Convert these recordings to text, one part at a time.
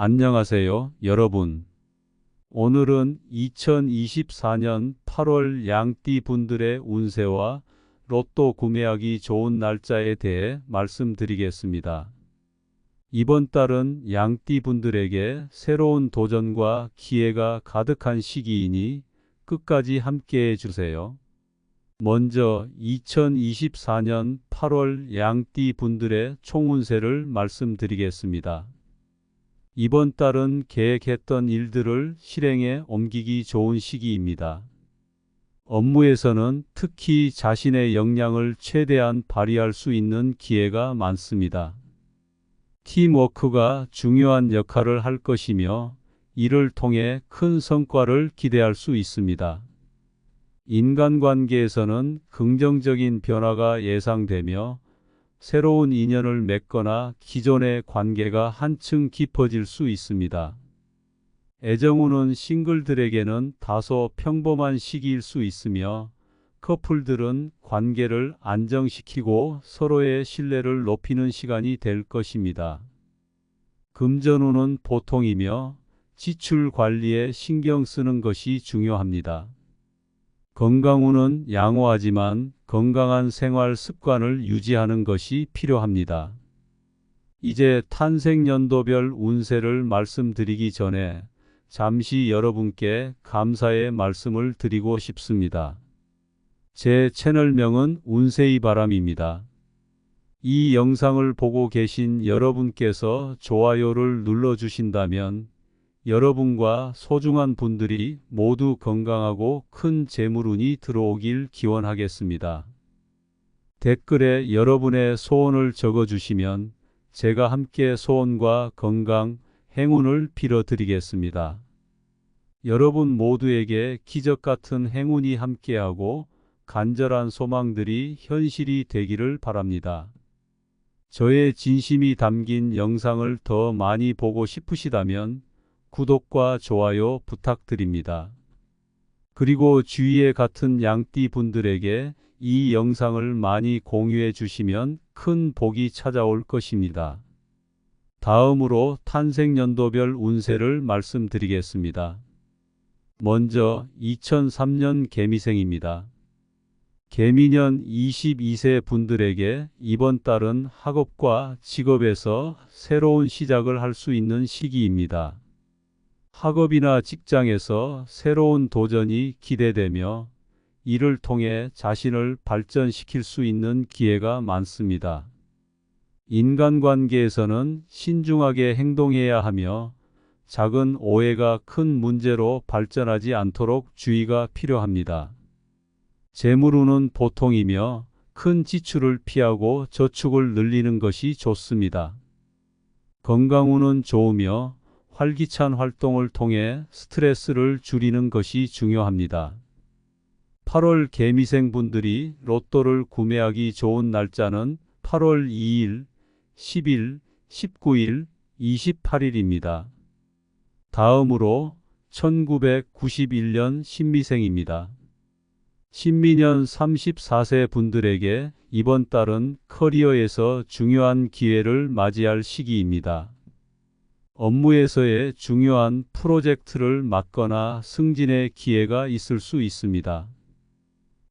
안녕하세요, 여러분. 오늘은 2024년 8월 양띠 분들의 운세와 로또 구매하기 좋은 날짜에 대해 말씀드리겠습니다. 이번 달은 양띠 분들에게 새로운 도전과 기회가 가득한 시기이니 끝까지 함께 해 주세요. 먼저 2024년 8월 양띠 분들의 총운세를 말씀드리겠습니다. 이번 달은 계획했던 일들을 실행에 옮기기 좋은 시기입니다. 업무에서는 특히 자신의 역량을 최대한 발휘할 수 있는 기회가 많습니다. 팀워크가 중요한 역할을 할 것이며 이를 통해 큰 성과를 기대할 수 있습니다. 인간관계에서는 긍정적인 변화가 예상되며 새로운 인연을 맺거나 기존의 관계가 한층 깊어질 수 있습니다. 애정우는 싱글들에게는 다소 평범한 시기일 수 있으며 커플들은 관계를 안정시키고 서로의 신뢰를 높이는 시간이 될 것입니다. 금전운은 보통이며 지출 관리에 신경 쓰는 것이 중요합니다. 건강운은 양호하지만 건강한 생활 습관을 유지하는 것이 필요합니다. 이제 탄생연도별 운세를 말씀드리기 전에 잠시 여러분께 감사의 말씀을 드리고 싶습니다. 제 채널명은 운세이 바람입니다. 이 영상을 보고 계신 여러분께서 좋아요를 눌러주신다면 여러분과 소중한 분들이 모두 건강하고 큰 재물운이 들어오길 기원하겠습니다. 댓글에 여러분의 소원을 적어주시면 제가 함께 소원과 건강, 행운을 빌어드리겠습니다. 여러분 모두에게 기적 같은 행운이 함께하고 간절한 소망들이 현실이 되기를 바랍니다. 저의 진심이 담긴 영상을 더 많이 보고 싶으시다면 구독과 좋아요 부탁드립니다. 그리고 주위에 같은 양띠 분들에게 이 영상을 많이 공유해 주시면 큰 복이 찾아올 것입니다. 다음으로 탄생연도별 운세를 말씀드리겠습니다. 먼저 2003년 개미생입니다. 개미년 22세 분들에게 이번 달은 학업과 직업에서 새로운 시작을 할 수 있는 시기입니다. 학업이나 직장에서 새로운 도전이 기대되며 이를 통해 자신을 발전시킬 수 있는 기회가 많습니다. 인간관계에서는 신중하게 행동해야 하며 작은 오해가 큰 문제로 발전하지 않도록 주의가 필요합니다. 재물운은 보통이며 큰 지출을 피하고 저축을 늘리는 것이 좋습니다. 건강운은 좋으며 활기찬 활동을 통해 스트레스를 줄이는 것이 중요합니다. 8월 개미생 분들이 로또를 구매하기 좋은 날짜는 8월 2일, 10일, 19일, 28일입니다. 다음으로 1991년 신미생입니다. 신미년 34세 분들에게 이번 달은 커리어에서 중요한 기회를 맞이할 시기입니다. 업무에서의 중요한 프로젝트를 맡거나 승진의 기회가 있을 수 있습니다.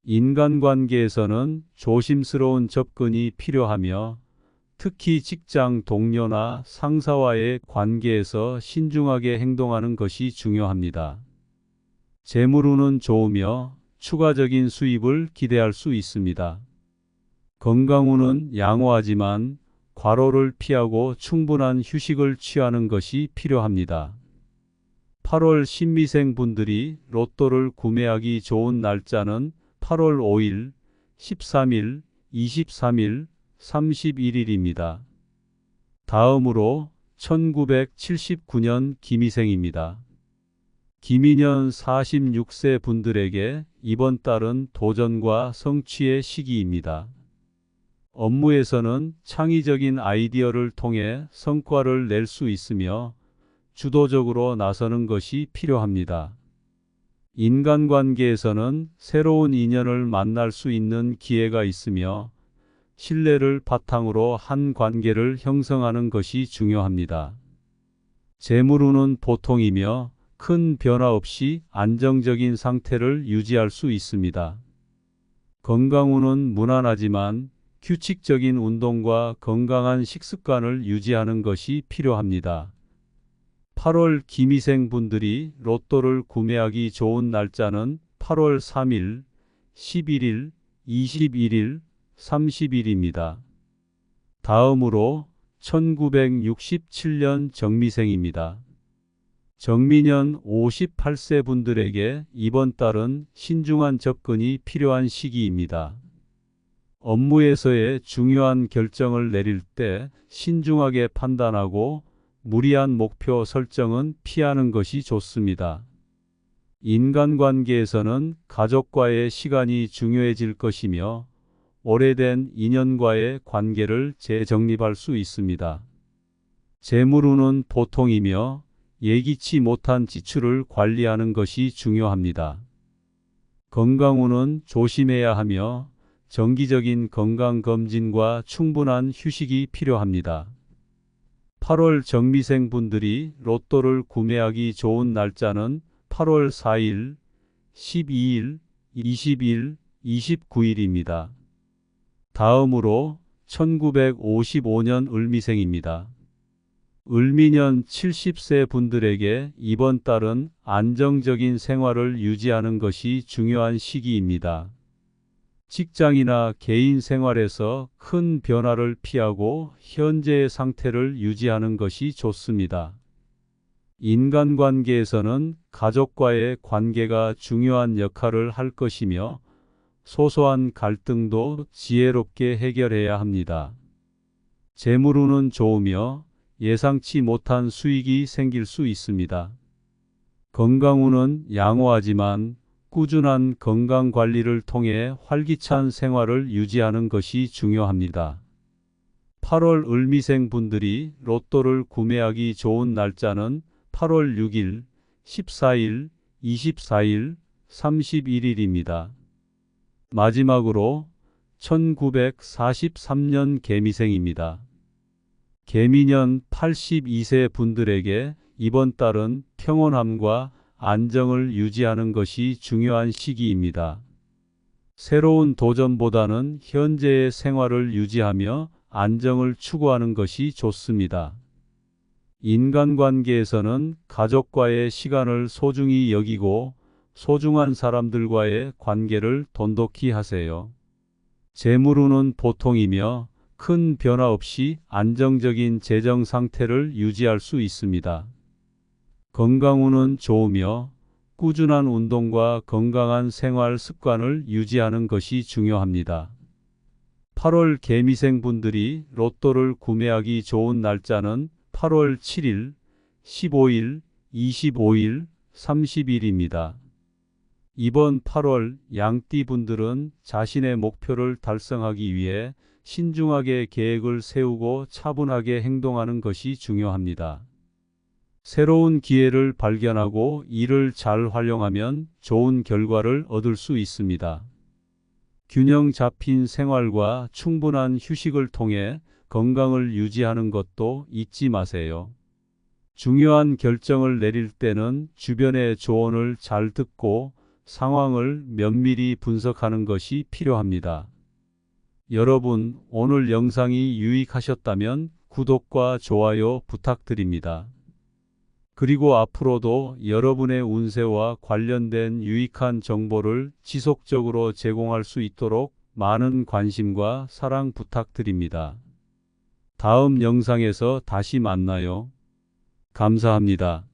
인간관계에서는 조심스러운 접근이 필요하며 특히 직장 동료나 상사와의 관계에서 신중하게 행동하는 것이 중요합니다. 재물운은 좋으며 추가적인 수입을 기대할 수 있습니다. 건강운은 양호하지만 과로를 피하고 충분한 휴식을 취하는 것이 필요합니다. 8월 신미생 분들이 로또를 구매하기 좋은 날짜는 8월 5일, 13일, 23일, 31일입니다. 다음으로 1979년 김희생입니다. 김인년 46세 분들에게 이번 달은 도전과 성취의 시기입니다. 업무에서는 창의적인 아이디어를 통해 성과를 낼 수 있으며 주도적으로 나서는 것이 필요합니다. 인간관계에서는 새로운 인연을 만날 수 있는 기회가 있으며 신뢰를 바탕으로 한 관계를 형성하는 것이 중요합니다. 재물운은 보통이며 큰 변화 없이 안정적인 상태를 유지할 수 있습니다. 건강운은 무난하지만 규칙적인 운동과 건강한 식습관을 유지하는 것이 필요합니다. 8월 기미생 분들이 로또를 구매하기 좋은 날짜는 8월 3일, 11일, 21일, 30일입니다. 다음으로 1967년 정미생입니다. 정미년 58세 분들에게 이번 달은 신중한 접근이 필요한 시기입니다. 업무에서의 중요한 결정을 내릴 때 신중하게 판단하고 무리한 목표 설정은 피하는 것이 좋습니다. 인간관계에서는 가족과의 시간이 중요해질 것이며 오래된 인연과의 관계를 재정립할 수 있습니다. 재물운은 보통이며 예기치 못한 지출을 관리하는 것이 중요합니다. 건강운은 조심해야 하며 정기적인 건강검진과 충분한 휴식이 필요합니다. 8월 정미생 분들이 로또를 구매하기 좋은 날짜는 8월 4일, 12일, 20일, 29일입니다. 다음으로 1955년 을미생입니다. 을미년 70세 분들에게 이번 달은 안정적인 생활을 유지하는 것이 중요한 시기입니다. 직장이나 개인 생활에서 큰 변화를 피하고 현재의 상태를 유지하는 것이 좋습니다. 인간관계에서는 가족과의 관계가 중요한 역할을 할 것이며 소소한 갈등도 지혜롭게 해결해야 합니다. 재물운은 좋으며 예상치 못한 수익이 생길 수 있습니다. 건강운은 양호하지만 꾸준한 건강 관리를 통해 활기찬 생활을 유지하는 것이 중요합니다. 8월 을미생 분들이 로또를 구매하기 좋은 날짜는 8월 6일, 14일, 24일, 31일입니다. 마지막으로 1943년 개미생입니다. 개미년 82세 분들에게 이번 달은 평온함과 안정을 유지하는 것이 중요한 시기입니다. 새로운 도전보다는 현재의 생활을 유지하며 안정을 추구하는 것이 좋습니다. 인간관계에서는 가족과의 시간을 소중히 여기고 소중한 사람들과의 관계를 돈독히 하세요. 재물운은 보통이며 큰 변화 없이 안정적인 재정 상태를 유지할 수 있습니다. 건강운은 좋으며 꾸준한 운동과 건강한 생활 습관을 유지하는 것이 중요합니다. 8월 개미생 분들이 로또를 구매하기 좋은 날짜는 8월 7일, 15일, 25일, 30일입니다. 이번 8월 양띠 분들은 자신의 목표를 달성하기 위해 신중하게 계획을 세우고 차분하게 행동하는 것이 중요합니다. 새로운 기회를 발견하고 이를 잘 활용하면 좋은 결과를 얻을 수 있습니다. 균형 잡힌 생활과 충분한 휴식을 통해 건강을 유지하는 것도 잊지 마세요. 중요한 결정을 내릴 때는 주변의 조언을 잘 듣고 상황을 면밀히 분석하는 것이 필요합니다. 여러분, 오늘 영상이 유익하셨다면 구독과 좋아요 부탁드립니다. 그리고 앞으로도 여러분의 운세와 관련된 유익한 정보를 지속적으로 제공할 수 있도록 많은 관심과 사랑 부탁드립니다. 다음 영상에서 다시 만나요. 감사합니다.